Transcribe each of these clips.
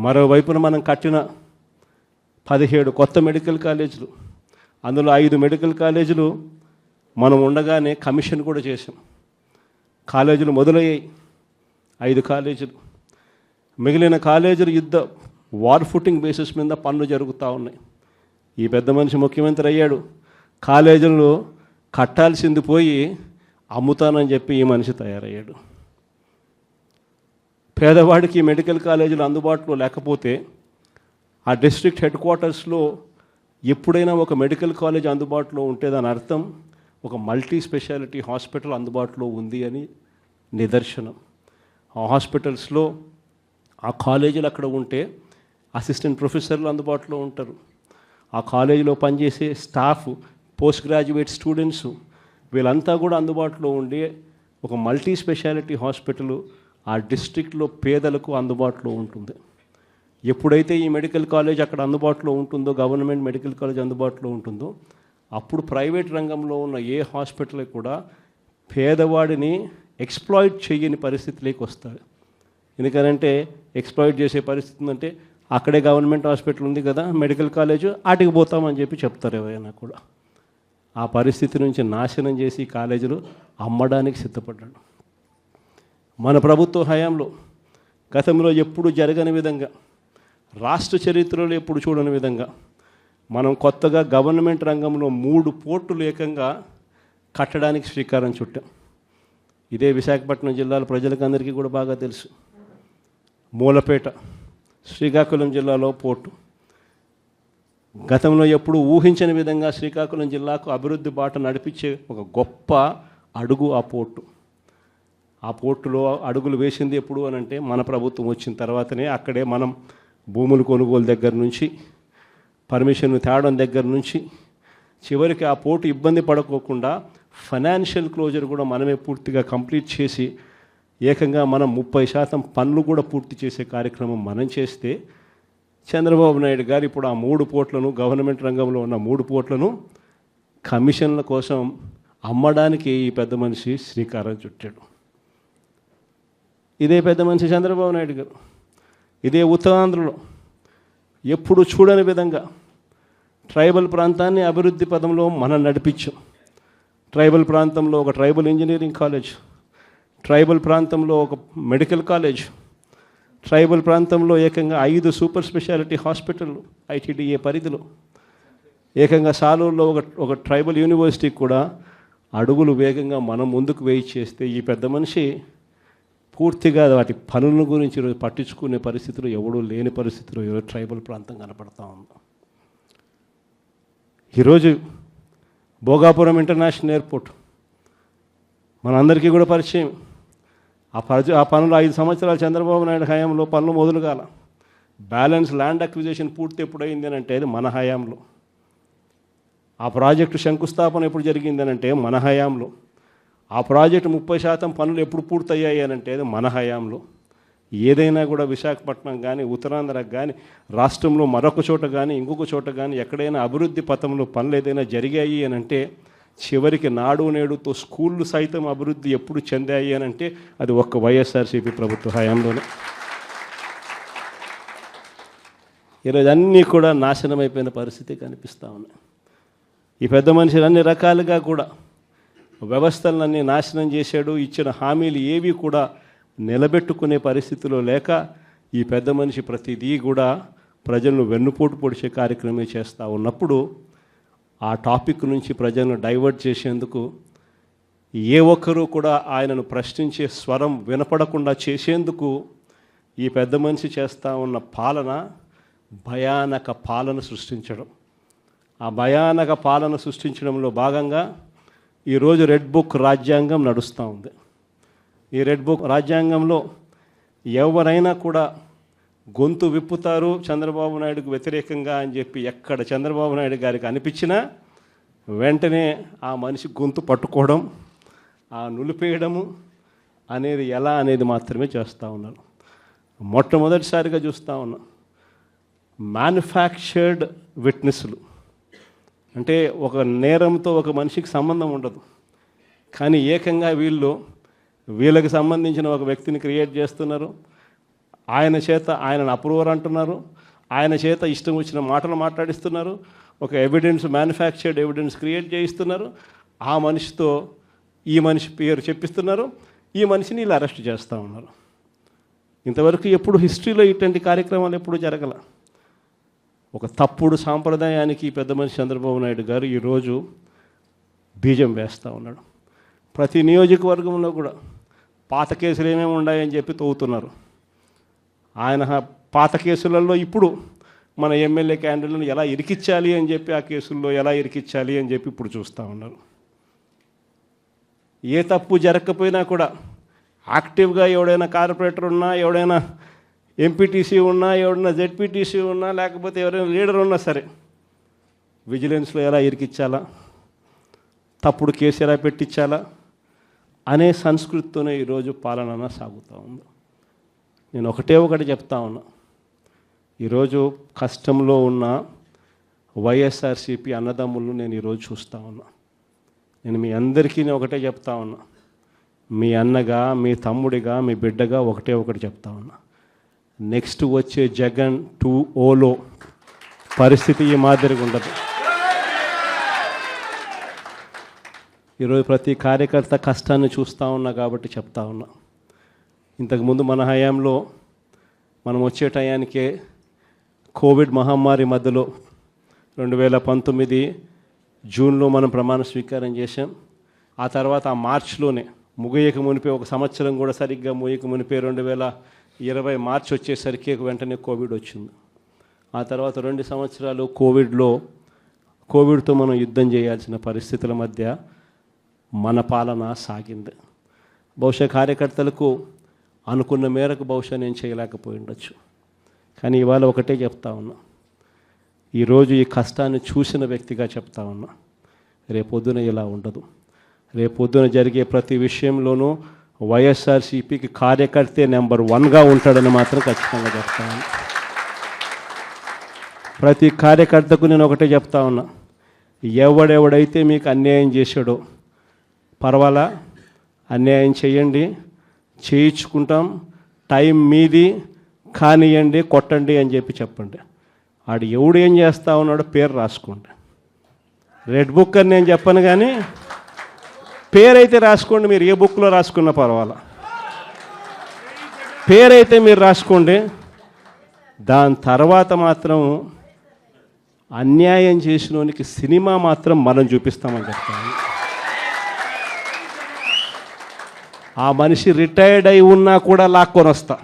మరోవైపున మనం కట్టిన పదిహేడు కొత్త మెడికల్ కాలేజీలు అందులో ఐదు మెడికల్ కాలేజీలు మనం ఉండగానే కమిషన్ కూడా చేసాం కాలేజీలు మొదలయ్యాయి. ఐదు కాలేజీలు. మిగిలిన కాలేజీలు యుద్ధ వార్ ఫుటింగ్ బేసిస్ మీద పనులు జరుగుతూ ఉన్నాయి. ఈ పెద్ద మనిషి ముఖ్యమంత్రి అయ్యాడు. కాలేజీలు కట్టాల్సింది పోయి అమ్ముతానని చెప్పి ఈ మనిషి తయారయ్యాడు. పేదవాడికి మెడికల్ కాలేజీలు అందుబాటులో లేకపోతే ఆ డిస్ట్రిక్ట్ హెడ్ క్వార్టర్స్లో ఎప్పుడైనా ఒక మెడికల్ కాలేజ్ అందుబాటులో ఉంటే దాని అర్థం ఒక మల్టీ స్పెషాలిటీ హాస్పిటల్ అందుబాటులో ఉంది అని నిదర్శనం. ఆ హాస్పిటల్స్లో ఆ కాలేజీలు అక్కడ ఉంటే అసిస్టెంట్ ప్రొఫెసర్లు అందుబాటులో ఉంటారు. ఆ కాలేజీలో పనిచేసే స్టాఫ్ పోస్ట్ గ్రాడ్యుయేట్ స్టూడెంట్స్ వీళ్ళంతా కూడా అందుబాటులో ఉండి ఒక మల్టీ స్పెషాలిటీ హాస్పిటల్ ఆ డిస్ట్రిక్ట్లో పేదలకు అందుబాటులో ఉంటుంది. ఎప్పుడైతే ఈ మెడికల్ కాలేజ్ అక్కడ అందుబాటులో ఉంటుందో గవర్నమెంట్ మెడికల్ కాలేజ్ అందుబాటులో ఉంటుందో అప్పుడు ప్రైవేట్ రంగంలో ఉన్న ఏ హాస్పిటల్ కూడా పేదవాడిని ఎక్స్ప్లాయిట్ చేయని పరిస్థితిలోకి వస్తాడు ఎందుకనంటే ఎక్స్ప్లాయిట్ చేసే పరిస్థితి ఉందంటే అక్కడే గవర్నమెంట్ హాస్పిటల్ ఉంది కదా మెడికల్ కాలేజ్ ఆటికి పోతామని చెప్పి చెప్తారు ఎవరైనా కూడా. ఆ పరిస్థితి నుంచి నాశనం చేసి కాలేజీలు అమ్మడానికి సిద్ధపడ్డాడు. మన ప్రభుత్వ హయాంలో గతంలో ఎప్పుడు జరగని విధంగా రాష్ట్ర చరిత్రలో ఎప్పుడు చూడని విధంగా మనం కొత్తగా గవర్నమెంట్ రంగంలో మూడు పోర్టులు ఏకంగా కట్టడానికి శ్రీకారం చుట్టాం. ఇదే విశాఖపట్నం జిల్లాలో ప్రజలకు అందరికీ కూడా బాగా తెలుసు. మూలపేట శ్రీకాకుళం జిల్లాలో పోర్టు. గతంలో ఎప్పుడు ఊహించని విధంగా శ్రీకాకుళం జిల్లాకు అభివృద్ధి బాట నడిపించే ఒక గొప్ప అడుగు ఆ పోర్టు. ఆ పోర్టులో అడుగులు వేసింది ఎప్పుడు అని అంటే మన ప్రభుత్వం వచ్చిన తర్వాతనే అక్కడే మనం భూములు కొనుగోలు దగ్గర నుంచి పర్మిషన్ తేవడం దగ్గర నుంచి చివరికి ఆ పోర్టు ఇబ్బంది పడకోకుండా ఫైనాన్షియల్ క్లోజర్ కూడా మనమే పూర్తిగా కంప్లీట్ చేసి ఏకంగా మనం ముప్పై శాతం పనులు కూడా పూర్తి చేసే కార్యక్రమం మనం చేస్తే చంద్రబాబు నాయుడు గారు ఇప్పుడు ఆ మూడు పోట్లను గవర్నమెంట్ రంగంలో ఉన్న మూడు పోట్లను కమిషన్ల కోసం అమ్మడానికి ఈ పెద్ద మనిషి శ్రీకారం చుట్టాడు. ఇదే పెద్ద మనిషి చంద్రబాబు నాయుడు గారు. ఇదే ఉత్తరాంధ్రలో ఎప్పుడు చూడని విధంగా ట్రైబల్ ప్రాంతాన్ని అభివృద్ధి పదంలో మనం నడిపించాం. ట్రైబల్ ప్రాంతంలో ఒక ట్రైబల్ ఇంజనీరింగ్ కాలేజ్ ట్రైబల్ ప్రాంతంలో ఒక మెడికల్ కాలేజ్ ట్రైబల్ ప్రాంతంలో ఏకంగా ఐదు సూపర్ స్పెషాలిటీ హాస్పిటల్ ఐటీడీఏ పరిధిలో ఏకంగా సాలూరులో ఒక ఒక ట్రైబల్ యూనివర్సిటీ కూడా అడుగులు వేగంగా మనం ముందుకు వేయి చేస్తే ఈ పెద్ద మనిషి పూర్తిగా వాటి పనుల గురించి ఈరోజు పట్టించుకునే పరిస్థితులు ఎవడూ లేని పరిస్థితిలో ఈరోజు ట్రైబల్ ప్రాంతం కనపడతా ఉంది. ఈరోజు భోగాపురం ఇంటర్నేషనల్ ఎయిర్పోర్ట్ మనందరికీ కూడా పరిచయం. ఆ పరిచయం ఆ పనులు ఐదు సంవత్సరాలు చంద్రబాబు నాయుడు హయాంలో పనులు మొదలు కాల బ్యాలెన్స్ ల్యాండ్ అక్విజేషన్ పూర్తి ఎప్పుడైంది అని అంటే అది మన హయాంలో. ఆ ప్రాజెక్టు శంకుస్థాపన ఎప్పుడు జరిగింది అని అంటే మన హయాంలో. ఆ ప్రాజెక్టు ముప్పై శాతం పనులు ఎప్పుడు పూర్తయ్యాయి అని అంటే అది మన హయాంలో. ఏదైనా కూడా విశాఖపట్నం కానీ ఉత్తరాంధ్రకు కానీ రాష్ట్రంలో మరొక చోట కానీ ఇంకొక చోట కానీ ఎక్కడైనా అభివృద్ధి పథంలో పనులు ఏదైనా జరిగాయి అని అంటే చివరికి నాడు నేడుతో స్కూళ్ళు సైతం అభివృద్ధి ఎప్పుడు చెందాయి అని అంటే అది ఒక్క వైఎస్ఆర్సీపీ ప్రభుత్వ హయాంలోనే. ఈరోజు అన్నీ కూడా నాశనం అయిపోయిన పరిస్థితి కనిపిస్తూ ఉన్నాయి. ఈ పెద్ద మనుషులు అన్ని రకాలుగా కూడా వ్యవస్థలన్నీ నాశనం చేశాడు ఇచ్చిన హామీలు ఏవి కూడా నిలబెట్టుకునే పరిస్థితిలో లేక ఈ పెద్ద మనిషి ప్రతిదీ కూడా ప్రజలను వెన్నుపోటు పొడిచే కార్యక్రమే చేస్తూ ఉన్నప్పుడు ఆ టాపిక్ నుంచి ప్రజలను డైవర్ట్ చేసేందుకు ఏ ఒక్కరూ కూడా ఆయనను ప్రశ్నించే స్వరం వినపడకుండా చేసేందుకు ఈ పెద్ద మనిషి చేస్తూ ఉన్న పాలన భయానక పాలన సృష్టించడం. ఆ భయానక పాలన సృష్టించడంలో భాగంగా ఈరోజు రెడ్ బుక్ రాజ్యాంగం నడుస్తూ ఉంది. ఈ రెడ్ బుక్ రాజ్యాంగంలో ఎవరైనా కూడా గొంతు విప్పుతారు చంద్రబాబు నాయుడుకు వ్యతిరేకంగా అని చెప్పి ఎక్కడ చంద్రబాబు నాయుడు గారికి అనిపించినా వెంటనే ఆ మనిషి గొంతు పట్టుకోవడం ఆ నులిపేయడము అనేది ఎలా అనేది మాత్రమే చేస్తూ ఉన్నారు. మొట్టమొదటిసారిగా చూస్తూ ఉన్నాం మ్యానుఫ్యాక్చర్డ్ విట్నెస్లు అంటే ఒక నేరంతో ఒక మనిషికి సంబంధం ఉండదు. కానీ ఏకంగా వీళ్ళు వీళ్ళకి సంబంధించిన ఒక వ్యక్తిని క్రియేట్ చేస్తున్నారు. ఆయన చేత ఆయనను అప్రూవర్ అంటున్నారు. ఆయన చేత ఇష్టం వచ్చిన మాటలు మాట్లాడిస్తున్నారు. ఒక ఎవిడెన్స్ మ్యానుఫ్యాక్చర్డ్ ఎవిడెన్స్ క్రియేట్ చేయిస్తున్నారు. ఆ మనిషితో ఈ మనిషి పేరు చెప్పిస్తున్నారు. ఈ మనిషిని ఇలా అరెస్ట్ చేస్తూ ఉన్నారు. ఇంతవరకు ఎప్పుడు హిస్టరీలో ఇటువంటి కార్యక్రమాలు ఎప్పుడు జరగల? ఒక తప్పుడు సాంప్రదాయానికి పెద్ద మనిషి చంద్రబాబు నాయుడు గారు ఈరోజు బీజం వేస్తూ ఉన్నాడు. ప్రతి నియోజకవర్గంలో కూడా పాత కేసులు ఏమేమి ఉన్నాయని చెప్పి తవ్వుతున్నారు. ఆయన పాత కేసులలో ఇప్పుడు మన ఎమ్మెల్యే క్యాండిడేట్లను ఎలా ఇరికిచ్చాలి అని చెప్పి ఆ కేసుల్లో ఎలా ఇరికిచ్చాలి అని చెప్పి ఇప్పుడు చూస్తూ ఉన్నారు. ఏ తప్పు జరగకపోయినా కూడా యాక్టివ్గా ఎవడైనా కార్పొరేటర్ ఉన్నా ఎవడైనా ఎంపీటీసీ ఉన్నా ఎవడైనా జెడ్పీటీసీ ఉన్నా లేకపోతే ఎవరైనా లీడర్ ఉన్నా సరే విజిలెన్స్లో ఎలా ఇరికిచ్చాలా తప్పుడు కేసు ఎలా పెట్టించాలా? అనే సంస్కృతితోనే ఈరోజు పాలన సాగుతూ ఉంది. నేను ఒకటే ఒకటి చెప్తా ఉన్నా. ఈరోజు కష్టంలో ఉన్న వైఎస్ఆర్సీపీ అన్నదమ్ములను నేను ఈరోజు చూస్తూ ఉన్నా. నేను మీ అందరికీ నేను ఒకటే చెప్తా ఉన్నా. మీ అన్నగా మీ తమ్ముడిగా మీ బిడ్డగా ఒకటే ఒకటి చెప్తా ఉన్నా. నెక్స్ట్ వచ్చే జగన్ టూ ఓలో పరిస్థితి ఈ మాదిరిగా ఉండదు. ఈరోజు ప్రతి కార్యకర్త కష్టాన్ని చూస్తూ ఉన్నా కాబట్టి చెప్తా ఉన్నా. ఇంతకుముందు మన హయాంలో మనం వచ్చే టయానికే కోవిడ్ మహమ్మారి మధ్యలో రెండు వేల పంతొమ్మిది జూన్లో మనం ప్రమాణ స్వీకారం చేశాం. ఆ తర్వాత ఆ మార్చ్లోనే ముగియక మునిపే ఒక సంవత్సరం కూడా సరిగ్గా ముగియక మునిపే రెండు వేల ఇరవై మార్చ్ వచ్చేసరికి వెంటనే కోవిడ్ వచ్చింది. ఆ తర్వాత రెండు సంవత్సరాలు కోవిడ్లో కోవిడ్తో మనం యుద్ధం చేయాల్సిన పరిస్థితుల మధ్య మన పాలన సాగింది. బహుశా కార్యకర్తలకు అనుకున్న మేరకు బహుశా నేను చేయలేకపోయి ఉండొచ్చు కానీ ఇవాళ ఒకటే చెప్తా ఉన్నా. ఈరోజు ఈ కష్టాన్ని చూసిన వ్యక్తిగా చెప్తా ఉన్నా. రేపొద్దున ఇలా ఉండదు. రేపొద్దున జరిగే ప్రతి విషయంలోనూ వైఎస్ఆర్సీపీకి కార్యకర్తే నెంబర్ వన్గా ఉంటాడని మాత్రం ఖచ్చితంగా చెప్తాను ప్రతి కార్యకర్తకు నేను ఒకటే చెప్తా ఉన్నా. ఎవడెవడైతే మీకు అన్యాయం చేశాడో పర్వాలా? అన్యాయం చేయండి. చేయించుకుంటాం. టైం మీది. కానియండి కొట్టండి అని చెప్పి చెప్పండి. ఆడు ఎవడు ఏం చేస్తా ఉన్నాడో పేరు రాసుకోండి. రెడ్ బుక్ అని నేను చెప్పను కానీ పేరైతే రాసుకోండి మీరు ఏ బుక్లో రాసుకున్నా పర్వాలా. పేరైతే మీరు రాసుకోండి దాని తర్వాత మాత్రం అన్యాయం చేసినోనికి సినిమా మాత్రం మనం చూపిస్తామని చెప్తాను. ఆ మనిషి రిటైర్డ్ అయి ఉన్నా కూడా లాక్కొని వస్తా.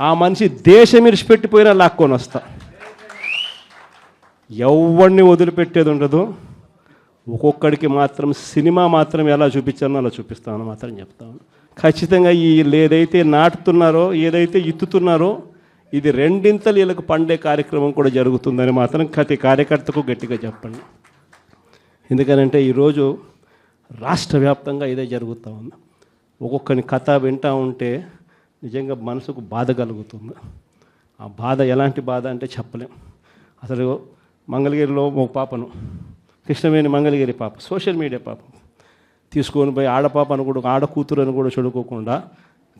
ఆ మనిషి దేశం ఇరిచిపెట్టిపోయినా లాక్కొని వస్తా. ఎవరిని వదిలిపెట్టేది ఉండదు. ఒక్కొక్కడికి మాత్రం సినిమా మాత్రం ఎలా చూపించానో అలా చూపిస్తామని మాత్రం చెప్తాను. ఖచ్చితంగా ఈ ఏదైతే నాటుతున్నారో ఏదైతే ఇత్తుతున్నారో ఇది రెండింతలు వీళ్ళకు పండే కార్యక్రమం కూడా జరుగుతుందని మాత్రం ప్రతి కార్యకర్తకు గట్టిగా చెప్పండి. ఎందుకనంటే ఈరోజు రాష్ట్ర వ్యాప్తంగా ఇదే జరుగుతూ ఉంది. ఒక్కొక్కని కథ వింటూ ఉంటే నిజంగా మనసుకు బాధ కలుగుతుంది. ఆ బాధ ఎలాంటి బాధ అంటే చెప్పలేం. అసలు మంగళగిరిలో ఒక పాపను కృష్ణవేణి మంగళగిరి పాప సోషల్ మీడియా పాప. తీసుకొని పోయి ఆడపాపను కూడా ఆడ కూతురు అని కూడా చూడుకోకుండా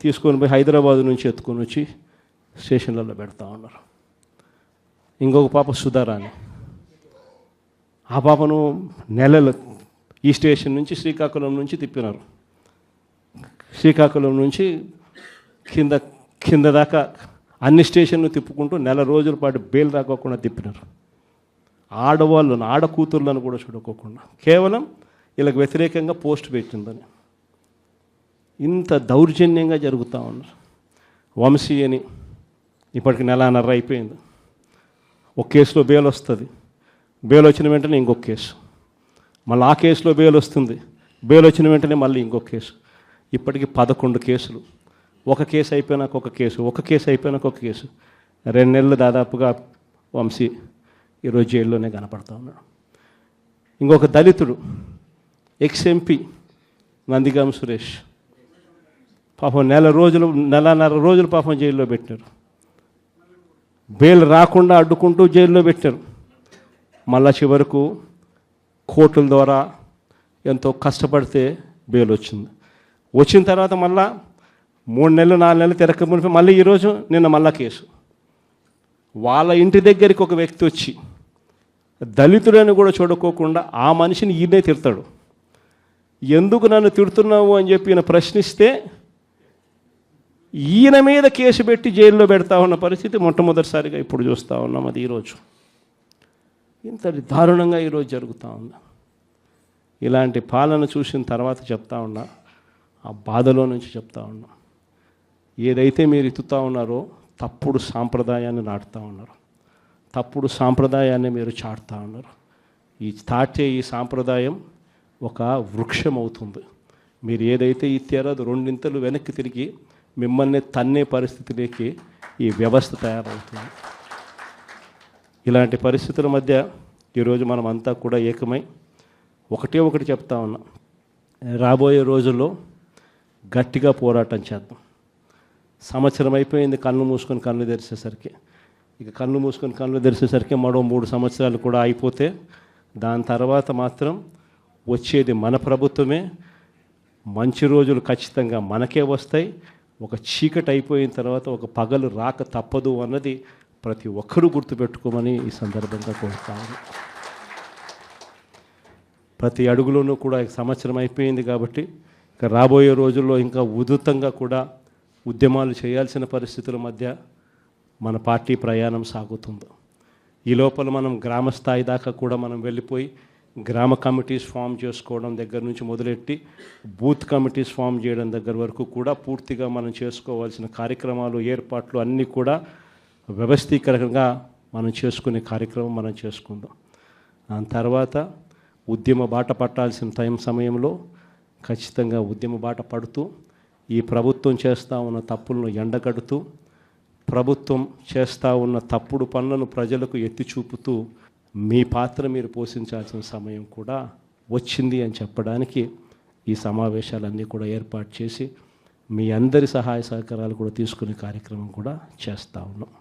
తీసుకొని పోయి హైదరాబాద్ నుంచి ఎత్తుకొని వచ్చి స్టేషన్లలో పెడతా ఉన్నారు. ఇంకొక పాప సుధారాణి. ఆ పాపను నెలలు ఈ స్టేషన్ నుంచి శ్రీకాకుళం నుంచి తిప్పినారు. శ్రీకాకుళం నుంచి కింద కింద దాకా అన్ని స్టేషన్లు తిప్పుకుంటూ నెల రోజుల పాటు బెయిల్ రాకోకుండా తిప్పినారు. ఆడవాళ్ళను ఆడకూతుర్లను కూడా చూడుకోకుండా కేవలం వీళ్ళకి వ్యతిరేకంగా పోస్ట్ పెట్టిందని. ఇంత దౌర్జన్యంగా జరుగుతూ ఉన్నారు. వంశీ అని ఇప్పటికి నెలన్నర అయిపోయింది. ఒక కేసులో బెయిల్ వస్తుంది. బెయిల్ వచ్చిన వెంటనే ఇంకొక కేసు. మళ్ళీ ఆ కేసులో బెయిల్ వస్తుంది. బెయిల్ వచ్చిన వెంటనే మళ్ళీ ఇంకొక కేసు. ఇప్పటికి పదకొండు కేసులు. ఒక కేసు అయిపోయినాక ఒక కేసు. ఒక కేసు అయిపోయినాక ఒక కేసు. రెండు నెలలు దాదాపుగా వంశీ ఈరోజు జైల్లోనే కనపడతా ఉన్నాడు. ఇంకొక దళితుడు ఎక్స్ ఎంపీ నందిగాం సురేష్. పాపం నెల రోజులు నెలన్నర రోజులు పాపం జైల్లో పెట్టారు. బెయిల్ రాకుండా అడ్డుకుంటూ జైల్లో పెట్టారు. మళ్ళా చివరకు కోర్టుల ద్వారా ఎంతో కష్టపడితే బెయిల్ వచ్చింది. వచ్చిన తర్వాత మళ్ళా మూడు నెలలు నాలుగు నెలలు తిరగక మునిపి మళ్ళీ ఈరోజు నిన్న మళ్ళా కేసు. వాళ్ళ ఇంటి దగ్గరికి ఒక వ్యక్తి వచ్చి దళితుడని కూడా చూడుకోకుండా ఆ మనిషిని ఈయనే తిడతాడు. ఎందుకు నన్ను తిడుతున్నావు అని చెప్పి ఈయన ప్రశ్నిస్తే ఈయన మీద కేసు పెట్టి జైల్లో పెడతా ఉన్న పరిస్థితి మొట్టమొదటిసారిగా ఇప్పుడు చూస్తూ ఉన్నాం అది ఈరోజు. ఇంత దారుణంగా ఈరోజు జరుగుతూ ఉంది. ఇలాంటి పాలన చూసిన తర్వాత చెప్తా ఉన్నా ఆ బాధలో నుంచి చెప్తా ఉన్నా ఏదైతే మీరు ఎత్తుతా ఉన్నారో తప్పుడు సాంప్రదాయాన్ని నాటుతూ ఉన్నారు. తప్పుడు సాంప్రదాయాన్ని మీరు చాటుతా ఉన్నారు. ఈ తాటే ఈ సాంప్రదాయం ఒక వృక్షం అవుతుంది మీరు ఏదైతే ఇచ్చారో అది రెండింతలు వెనక్కి తిరిగి మిమ్మల్ని తన్నే పరిస్థితిలోకి ఈ వ్యవస్థ తయారవుతుంది. ఇలాంటి పరిస్థితుల మధ్య ఈరోజు మనం అంతా కూడా ఏకమై ఒకటే ఒకటి చెప్తా ఉన్నాం. రాబోయే రోజుల్లో గట్టిగా పోరాటం చేద్దాం. సంవత్సరం అయిపోయింది కళ్ళు మూసుకొని కళ్ళు తెరిచేసరికి. ఇక కళ్ళు మూసుకొని కళ్ళు తెరిచేసరికి మరో మూడు సంవత్సరాలు కూడా అయిపోతే దాని తర్వాత మాత్రం వచ్చేది మన ప్రభుత్వమే. మంచి రోజులు ఖచ్చితంగా మనకే వస్తాయి. ఒక చీకటి అయిపోయిన తర్వాత ఒక పగలు రాక తప్పదు అన్నది ప్రతి ఒక్కరూ గుర్తుపెట్టుకోమని ఈ సందర్భంగా కోరుతాను ప్రతి అడుగులోనూ కూడా సంవత్సరం అయిపోయింది కాబట్టి ఇక రాబోయే రోజుల్లో ఇంకా ఉధృతంగా కూడా ఉద్యమాలు చేయాల్సిన పరిస్థితుల మధ్య మన పార్టీ ప్రయాణం సాగుతుంది. ఈ లోపల మనం గ్రామ స్థాయి దాకా కూడా మనం వెళ్ళిపోయి గ్రామ కమిటీస్ ఫామ్ చేసుకోవడం దగ్గర నుంచి మొదలెట్టి బూత్ కమిటీస్ ఫామ్ చేయడం దగ్గర వరకు కూడా పూర్తిగా మనం చేసుకోవాల్సిన కార్యక్రమాలు ఏర్పాట్లు అన్నీ కూడా వ్యవస్థీకరంగా మనం చేసుకునే కార్యక్రమం మనం చేసుకుందాం. దాని తర్వాత ఉద్యమ బాట పట్టాల్సిన టైం సమయంలో ఖచ్చితంగా ఉద్యమ బాట పడుతూ ఈ ప్రభుత్వం చేస్తూ ఉన్న తప్పులను ఎండగడుతూ ప్రభుత్వం చేస్తూ ఉన్న తప్పుడు పనులను ప్రజలకు ఎత్తి చూపుతూ మీ పాత్ర మీరు పోషించాల్సిన సమయం కూడా వచ్చింది అని చెప్పడానికి ఈ సమావేశాలన్నీ కూడా ఏర్పాటు చేసి మీ అందరి సహాయ సహకారాలు కూడా తీసుకునే కార్యక్రమం కూడా చేస్తూ ఉన్నాం.